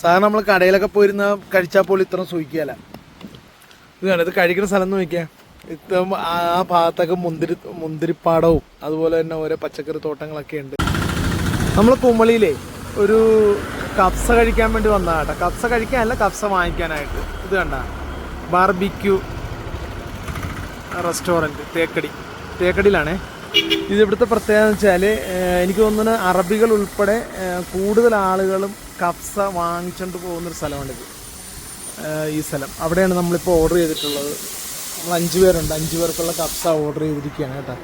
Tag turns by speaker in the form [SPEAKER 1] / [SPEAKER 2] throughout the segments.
[SPEAKER 1] സാധാരണ നമ്മൾ കടയിലൊക്കെ പോയിരുന്ന കഴിച്ചാൽ പോലും ഇത്ര സൂഹിക്കുകയല്ല ഇത് കണ്ടോ? ഇത് കഴിക്കുന്ന സ്ഥലം എന്ന് നോക്കിയാൽ ഇത്ര ആ ആ ഭാഗത്തൊക്കെ മുന്തിരി മുന്തിരിപ്പാടവും അതുപോലെ തന്നെ ഓരോ പച്ചക്കറി തോട്ടങ്ങളൊക്കെ ഉണ്ട്. നമ്മൾ കുമളിയിലെ ഒരു കപ്സ കഴിക്കാൻ വേണ്ടി വന്നതാണ് കേട്ടോ. കപ്സ കഴിക്കാനല്ല കപ്സ വാങ്ങിക്കാനായിട്ട്. ഇത് കണ്ട? Barbecue restaurant Thekkady. തേക്കടിയിലാണേ. ഇത് ഇവിടുത്തെ പ്രത്യേകത എന്ന് വെച്ചാൽ എനിക്ക് തോന്നുന്നത് അറബികൾ ഉൾപ്പെടെ കൂടുതൽ ആളുകളും കപ്സ വാങ്ങിച്ചുകൊണ്ട് പോകുന്നൊരു സ്ഥലമാണിത്. ഈ സ്ഥലം. അവിടെയാണ് നമ്മളിപ്പോൾ ഓർഡർ ചെയ്തിട്ടുള്ളത്. നമ്മൾ അഞ്ച് പേരുണ്ട്. അഞ്ച് പേർക്കുള്ള കപ്സ ഓർഡർ ചെയ്തിരിക്കുകയാണ് കേട്ടോ.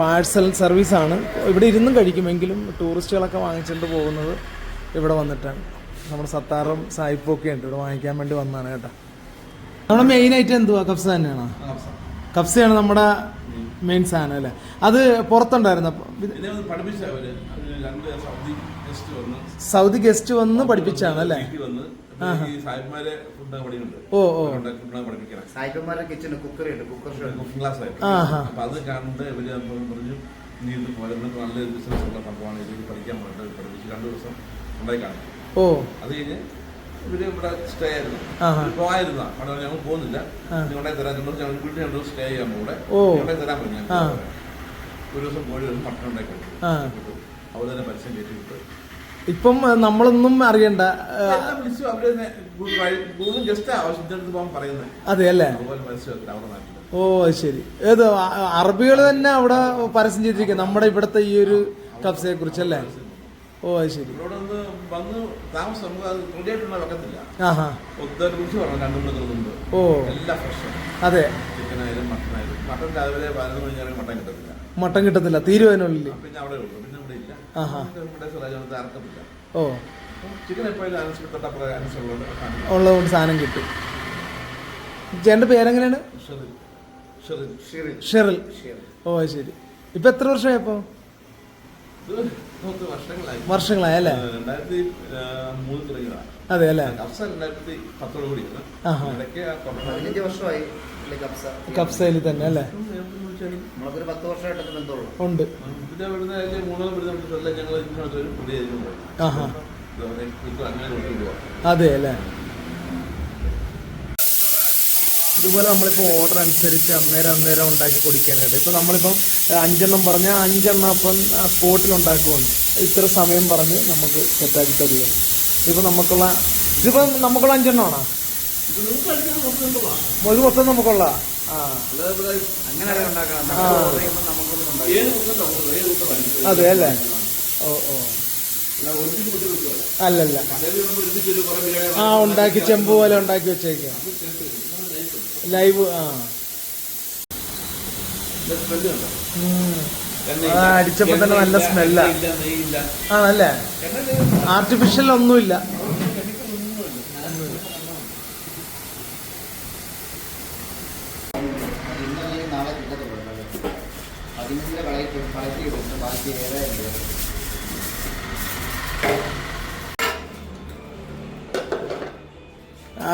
[SPEAKER 1] പാഴ്സൽ സർവീസാണ് ഇവിടെ ഇരുന്നും കഴിക്കുമെങ്കിലും ടൂറിസ്റ്റുകളൊക്കെ വാങ്ങിച്ചുകൊണ്ട് പോകുന്നത് ഇവിടെ വന്നിട്ടാണ്. നമ്മുടെ സത്താറും സായിപ്പും ഒക്കെ ഉണ്ട്. ഇവിടെ വാങ്ങിക്കാൻ വേണ്ടി വന്നതാണ് കേട്ടോ. നമ്മുടെ മെയിൻ ഐറ്റം എന്തുവാ? കപ്സ തന്നെയാണോ? കപ്സയാണ് നമ്മുടെ മെയിൻ സാധനം അല്ലേ? അത് പുറത്തുണ്ടായിരുന്നു?
[SPEAKER 2] സൗദി ഗസ്റ്റ് വന്ന്
[SPEAKER 1] പഠിപ്പിച്ചാണ് അല്ലേ? ഓ ഓ.
[SPEAKER 2] ഫുഡ് പഠിപ്പിക്കണം.
[SPEAKER 3] സായിപ്പന്മാരുടെ കിച്ചണ് കുക്കറി ഉണ്ട് കുക്കർ
[SPEAKER 2] ക്ലാസ്. അപ്പൊ അത് കണ്ട് ഇവർ പറഞ്ഞു നീ ഇത് പോലെ നല്ല നല്ലൊരു ബിസിനസ് ഉള്ള സംഭവമാണ് ഇത് പഠിക്കാൻ പഠിപ്പിച്ച് രണ്ടു ദിവസം ഉണ്ടായി കാണും.
[SPEAKER 1] ഓ.
[SPEAKER 2] അത് കഴിഞ്ഞ് ഇവർ ഇവിടെ സ്റ്റേ ആയിരുന്നു. അവിടെ ഞങ്ങൾ പോകുന്നില്ല.
[SPEAKER 1] ആ.
[SPEAKER 2] നീ ഉണ്ടായി തരാൻ ഞങ്ങൾ വീട്ടിൽ രണ്ടു ദിവസം സ്റ്റേ ചെയ്യാൻ കൂടെ
[SPEAKER 1] ഓ.
[SPEAKER 2] ഉണ്ടായി തരാൻ പറഞ്ഞു ഒരു ദിവസം കോഴി ഒരു പട്ടണം ഉണ്ടാക്കി കൊടുത്തു.
[SPEAKER 1] അവിടെ
[SPEAKER 2] അവർ തന്നെ പരസ്യം കയറ്റി വിട്ട്.
[SPEAKER 1] ഇപ്പം നമ്മളൊന്നും അറിയണ്ട. അതെ അല്ലേ? ഓ ശരി. ഏത് അറബികൾ തന്നെ അവിടെ പരസ്യം ചെയ്തിരിക്കുക നമ്മുടെ ഇവിടത്തെ ഈ ഒരു ഓ ശരി.
[SPEAKER 2] ഒത്തിരി കുറിച്ച് മുമ്പ്.
[SPEAKER 1] ഓ.
[SPEAKER 2] എല്ലാം ഫ്രഷ്
[SPEAKER 1] അതെ.
[SPEAKER 2] മട്ടൻ കിട്ടത്തില്ല.
[SPEAKER 1] മട്ടൻ
[SPEAKER 2] ഇവിടെ. ഇവിടെ സ്വരാജ്യത്ത്
[SPEAKER 1] ഓ.
[SPEAKER 2] ചിക്കൻ എപ്പോഴും
[SPEAKER 1] ഉള്ളതുകൊണ്ട് സാധനം കിട്ടും. ചേട്ടന്റെ പേരെങ്ങനെയാണ്? ഷെറിൽ ഓ ശരി. ഇപ്പൊ എത്ര വർഷമായി ഇപ്പൊ
[SPEAKER 2] വർഷങ്ങളായി.
[SPEAKER 1] അല്ലേ? അതെ അല്ലേ? കപ്സയിൽ തന്നെ അല്ലേ?
[SPEAKER 3] നമ്മളൊരു പത്ത് വർഷമായിട്ടൊക്കെ ബന്ധമുള്ളൂ.
[SPEAKER 1] ഉണ്ട്.
[SPEAKER 2] പിന്നെ ഇവിടുന്ന് മൂന്നാം ഞങ്ങൾ ഒരു
[SPEAKER 1] അതെ അല്ലേ? ഇതുപോലെ നമ്മളിപ്പോ ഓർഡർ അനുസരിച്ച് അന്നേരം അന്നേരം ഉണ്ടാക്കി കുടിക്കാനായിട്ട്. ഇപ്പൊ നമ്മളിപ്പം അഞ്ചെണ്ണം പറഞ്ഞാൽ അഞ്ചെണ്ണം അപ്പം സ്പോട്ടിൽ ഉണ്ടാക്കുവാണ്. ഇത്ര സമയം പറഞ്ഞ് നമുക്ക് സെറ്റാക്കി തരികയാണ് ഇപ്പൊ നമുക്കുള്ള ഇതിപ്പം നമുക്കുള്ള അഞ്ചെണ്ണമാണോ?
[SPEAKER 2] ഇത്
[SPEAKER 1] മൊത്തം നമുക്കുള്ള? അതെ അല്ലേ? ഓ ഓ. അല്ലല്ല. ആ ഉണ്ടാക്കി ചെമ്പ് പോലെ ഉണ്ടാക്കി വെച്ചേക്ക ലൈവ് ആ. അടിച്ചപ്പോ തന്നെ നല്ല സ്മെല്ല ആണല്ലേ? ആർട്ടിഫിഷ്യൽ ഒന്നുമില്ല.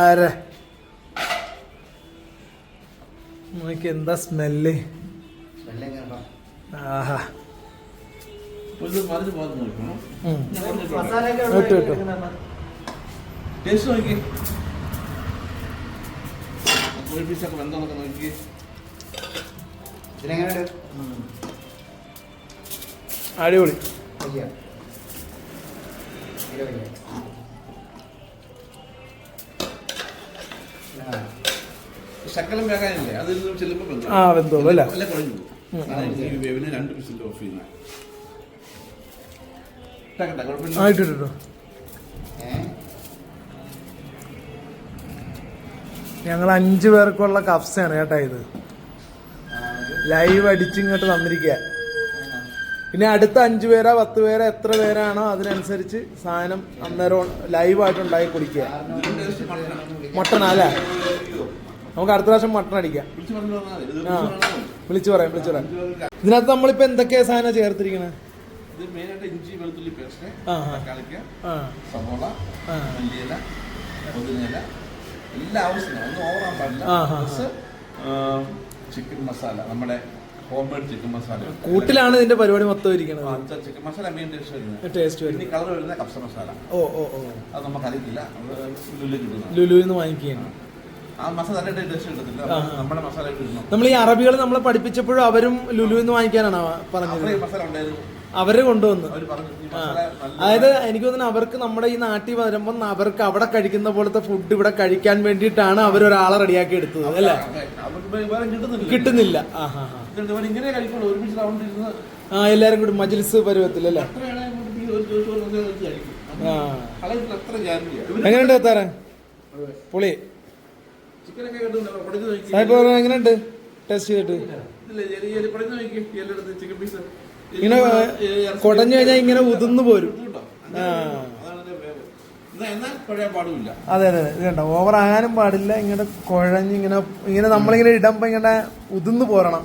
[SPEAKER 1] ആരെ? നോക്കി എന്താ സ്മെല്ല്? ആഹാ. ഇട്ടു, ഇട്ടു.
[SPEAKER 2] ടേസ്റ്റ് നോക്കി. കോഴി പീസൊക്കെ വെന്തോന്നൊക്കെ നോക്കി.
[SPEAKER 3] ഇതിനെങ്ങനെയുണ്ട്?
[SPEAKER 1] അടിപൊളി
[SPEAKER 3] ആ.
[SPEAKER 2] ശക്കലം വേകാനില്ലേ അതിൽ നിന്ന് ചെല്ലുമ്പോൾ വെന്തോ.
[SPEAKER 1] ആ, വെന്തോളും അല്ലേ?
[SPEAKER 2] കുഴഞ്ഞു വേവിന് രണ്ട് ഓഫ്?
[SPEAKER 1] ഞങ്ങൾ അഞ്ചു പേർക്കുള്ള കഫ്സാണ് കേട്ടാ ഇത് ലൈവ് അടിച്ചിങ്ങോട്ട് തന്നിരിക്കുക പിന്നെ അടുത്ത അഞ്ചു പേരാ പത്ത് പേരാ എത്ര പേരാണോ അതിനനുസരിച്ച് സാധനം അന്നേരം ലൈവായിട്ട് ഉണ്ടായി കുടിക്കുക. മട്ടൺ അല്ലേ? നമുക്ക് അടുത്ത പ്രാവശ്യം മട്ടൺ അടിക്കാം. ആ
[SPEAKER 2] വിളിച്ച്
[SPEAKER 1] പറയാം വിളിച്ചു പറയാം. ഇതിനകത്ത് നമ്മളിപ്പോ എന്തൊക്കെയാ സാധനം ചേർത്തിരിക്കണേ?
[SPEAKER 2] ഇഞ്ചി വെളുത്തുള്ളി പേസ്റ്റ് സവോള. മല്ലിയില പുതിനയില എല്ലാ ആവശ്യത്തിനും. ഒന്നും ഓവറാൻ പാടില്ല. ചിക്കൻ മസാല നമ്മുടെ ഹോം മെയ്ഡ് ചിക്കൻ മസാല
[SPEAKER 1] കൂട്ടിലാണ് ഇതിന്റെ പരിപാടി മൊത്തം ഇരിക്കുന്നത്
[SPEAKER 2] ചിക്കൻ മസാല മെയിൻ ടേസ്റ്റ് വരുന്നത്.
[SPEAKER 1] ടേസ്റ്റ് വരുന്നത്.
[SPEAKER 2] കളർ വരുന്ന കപ്സ മസാല
[SPEAKER 1] ഓ ഓ ഓ.
[SPEAKER 2] അത് നമുക്ക് അറിയില്ല കിട്ടുന്നത്
[SPEAKER 1] ലുലുവിൽ നിന്ന് വാങ്ങിക്കുകയാണ്. നമ്മൾ ഈ അറബികൾ നമ്മളെ പഠിപ്പിച്ചപ്പോഴും അവരും ലുലുവിന്ന് വാങ്ങിക്കാനാണ് പറഞ്ഞത്?
[SPEAKER 2] അവർ കൊണ്ടുവന്ന്.
[SPEAKER 1] അതായത് എനിക്ക് തോന്നുന്നു അവർക്ക് നമ്മുടെ ഈ നാട്ടിൽ വരുമ്പോൾ അവർക്ക് അവിടെ കഴിക്കുന്ന പോലത്തെ ഫുഡ് ഇവിടെ കഴിക്കാൻ വേണ്ടിയിട്ടാണ് അവർ ഒരാളെ റെഡിയാക്കി എടുത്തത് അല്ലേ?
[SPEAKER 2] കിട്ടുന്നില്ല.
[SPEAKER 1] കിട്ടുന്നില്ല. ആ ഹാ ഹാ
[SPEAKER 2] ഇങ്ങനെ കഴിക്കുള്ളൂ. ഒരുമിച്ച് റൗണ്ട് ഇരുന്ന്
[SPEAKER 1] ആ എല്ലാരും കൂടി മജിൽസ് പരുവത്തിൽ അല്ലേ എങ്ങനെയുണ്ട് എത്താറ പുളി. സാഹിബ് എങ്ങനെയുണ്ട്? ടേസ്റ്റ് ചെയ്തിട്ട്. ഇങ്ങനെ കുടഞ്ഞു കഴിഞ്ഞാൽ ഇങ്ങനെ ഉതിർന്നു പോരും. ആ. അതെ അതെ അതെ. ഇത് കണ്ടോ? ഓവർ ആകാനും പാടില്ല. ഇങ്ങനെ കുഴഞ്ഞ് ഇങ്ങനെ ഇങ്ങനെ നമ്മളിങ്ങനെ ഇടുമ്പോ ഇങ്ങനെ ഉതിർന്നു പോരണം.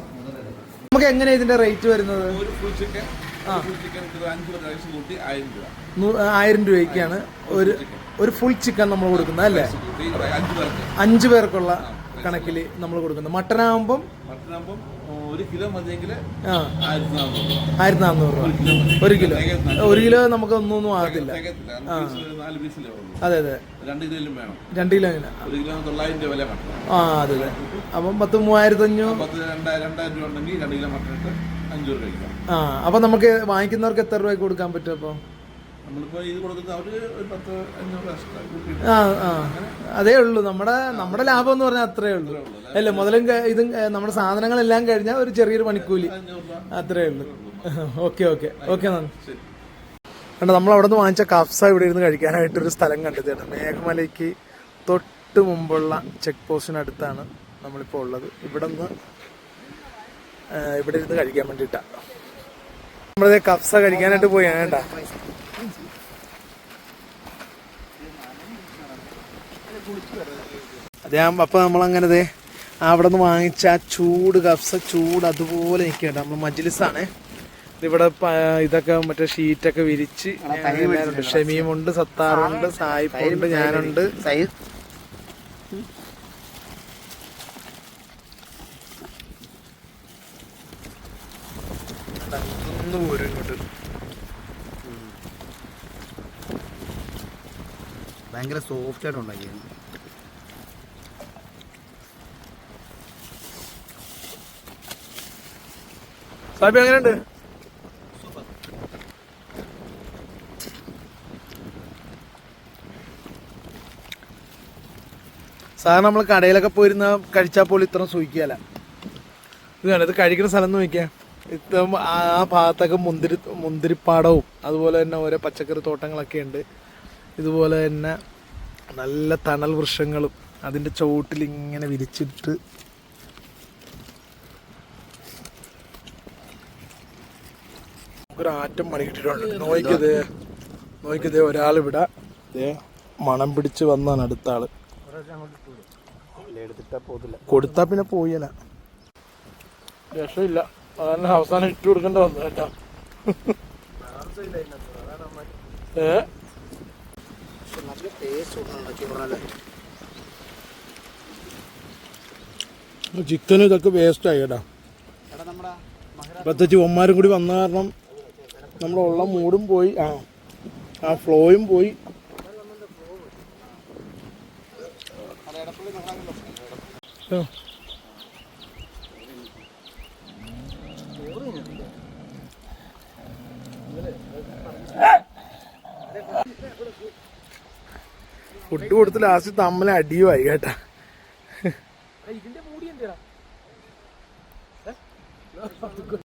[SPEAKER 1] നമുക്ക് എങ്ങനെ ഇതിന്റെ റേറ്റ് വരുന്നത്?
[SPEAKER 2] ഒരു ഫുൾ ചിക്കൻ ഫുൾ ചിക്കൻ അഞ്ച് പേർ റൈസ് കൂട്ടി ആയിരം രൂപ.
[SPEAKER 1] ആയിരം രൂപയ്ക്കാണ് ഒരു ഒരു ഫുൾ ചിക്കൻ നമ്മൾ കൊടുക്കുന്നത് അല്ലേ?
[SPEAKER 2] അഞ്ച്
[SPEAKER 1] പേർക്കുള്ള കണക്കിൽ നമ്മൾ കൊടുക്കുന്നത്.
[SPEAKER 2] മട്ടനാകുമ്പം ഒരു കിലോ മതിയെങ്കിൽ ആയിരത്തി നാനൂറ് രൂപ.
[SPEAKER 1] രൂപ. ഒരു കിലോ. ഒരു കിലോ. നമുക്ക് ഒന്നൊന്നും ആകത്തില്ല. അതെ അതെ.
[SPEAKER 2] രണ്ട്
[SPEAKER 1] കിലോ
[SPEAKER 2] രൂപ
[SPEAKER 1] ആ അതെ അതെ. അപ്പം പത്ത് മൂവായിരത്തി അഞ്ഞൂറ്
[SPEAKER 2] രൂപ
[SPEAKER 1] ആ അപ്പൊ നമുക്ക് വാങ്ങിക്കുന്നവർക്ക് എത്ര രൂപയ്ക്ക് കൊടുക്കാൻ പറ്റും അപ്പൊ?
[SPEAKER 2] നമ്മളിപ്പോ ഇത് കൊടുക്കുന്ന അവർ ഒരു പത്ത് അഞ്ഞൂറ് എക്സ്ട്രാ
[SPEAKER 1] ആ ആ. അതേ ഉള്ളൂ. നമ്മുടെ നമ്മുടെ ലാഭം എന്ന് പറഞ്ഞാൽ അത്രേ ഉള്ളൂ. അല്ലേ? മുതലും ഇതും നമ്മുടെ സാധനങ്ങളെല്ലാം കഴിഞ്ഞാൽ ഒരു ചെറിയൊരു പണിക്കൂലി. അത്രേ ഉള്ളൂ. Okay okay. ഓക്കെ നന്ദി. കണ്ടോ നമ്മൾ അവിടെ നിന്ന് വാങ്ങിച്ച കഫ്സ ഇവിടെ ഇരുന്ന് കഴിക്കാനായിട്ട് ഒരു സ്ഥലം കണ്ടത് കേട്ടോ. മേഘമലയ്ക്ക് തൊട്ട് മുമ്പുള്ള ചെക്ക് പോസ്റ്റിനടുത്താണ് നമ്മളിപ്പോൾ ഉള്ളത്. ഇവിടെ നിന്ന് ഇവിടെ ഇരുന്ന് കഴിക്കാൻ വേണ്ടിയിട്ടാണ് നമ്മളിത് കഫ്സ കഴിക്കാനായിട്ട് പോയാണ് കേട്ടാ. അതെ അപ്പൊ നമ്മളങ്ങനെ ദേ അവിടെ നിന്ന് വാങ്ങിച്ച ആ ചൂട് കഫ്സ ചൂട് അതുപോലെ നിൽക്കണ്ട നമ്മൾ മജ്ലിസാണ്. ഇവിടെ ഇതൊക്കെ മറ്റേ ഷീറ്റൊക്കെ വിരിച്ച് ഷമീമുണ്ട് സത്താറുണ്ട് സായിപ്പുണ്ട് ഞാനുണ്ട്. ഒന്ന് പോരും ഇങ്ങോട്ട്
[SPEAKER 3] ഭയങ്കര സോഫ്റ്റ് ആയിട്ട്
[SPEAKER 1] ഉണ്ടാക്കിയാണ് സാധാരണ നമ്മൾ കടയിലൊക്കെ പോയിരുന്ന കഴിച്ചാൽ പോലും ഇത്ര സൂഹിക്കുകയല്ല ഇത് കണ്ടത് കഴിക്കുന്ന സ്ഥലം നോക്കിയാ. ഇത്ര ആ ഭാഗത്തൊക്കെ മുന്തിരി മുന്തിരിപ്പാടവും അതുപോലെ തന്നെ ഓരോ പച്ചക്കറി തോട്ടങ്ങളൊക്കെ ഉണ്ട്. ഇതുപോലെ തന്നെ നല്ല തണൽ വൃക്ഷങ്ങളും അതിന്റെ ചുവട്ടിൽ ഇങ്ങനെ വിരിച്ചിട്ട് ഒരാറ്റം ആറ്റം മണി കിട്ടിയിട്ടുണ്ട് നോയിക്കത് നോയിക്കത് ഒരാളിവിടെ ദേ മണം പിടിച്ച് വന്നാണ് അടുത്ത ആൾ കൊടുത്താ പിന്നെ പോയല രക്ഷമില്ല അതന്നെ അവസാനം ഇട്ട് കൊടുക്കേണ്ട വന്നു കേട്ടോ. ഏ?
[SPEAKER 3] നല്ല ടേസ്റ്റ്
[SPEAKER 1] ചിക്കനും ഇതൊക്കെ വേസ്റ്റ് ആയിടാ കേട്ടോ പ്രത്യേകിച്ച് ഒമ്മാരും കൂടി വന്ന കാരണം നമ്മുടെ ഉള്ള മൂടും പോയി ആ ആ ഫ്ലോയും പോയി. ആ. ഫുഡ് കൊടുത്ത് ലാസ്റ്റ് തമ്മിൽ അടിയുമായി കേട്ടാ.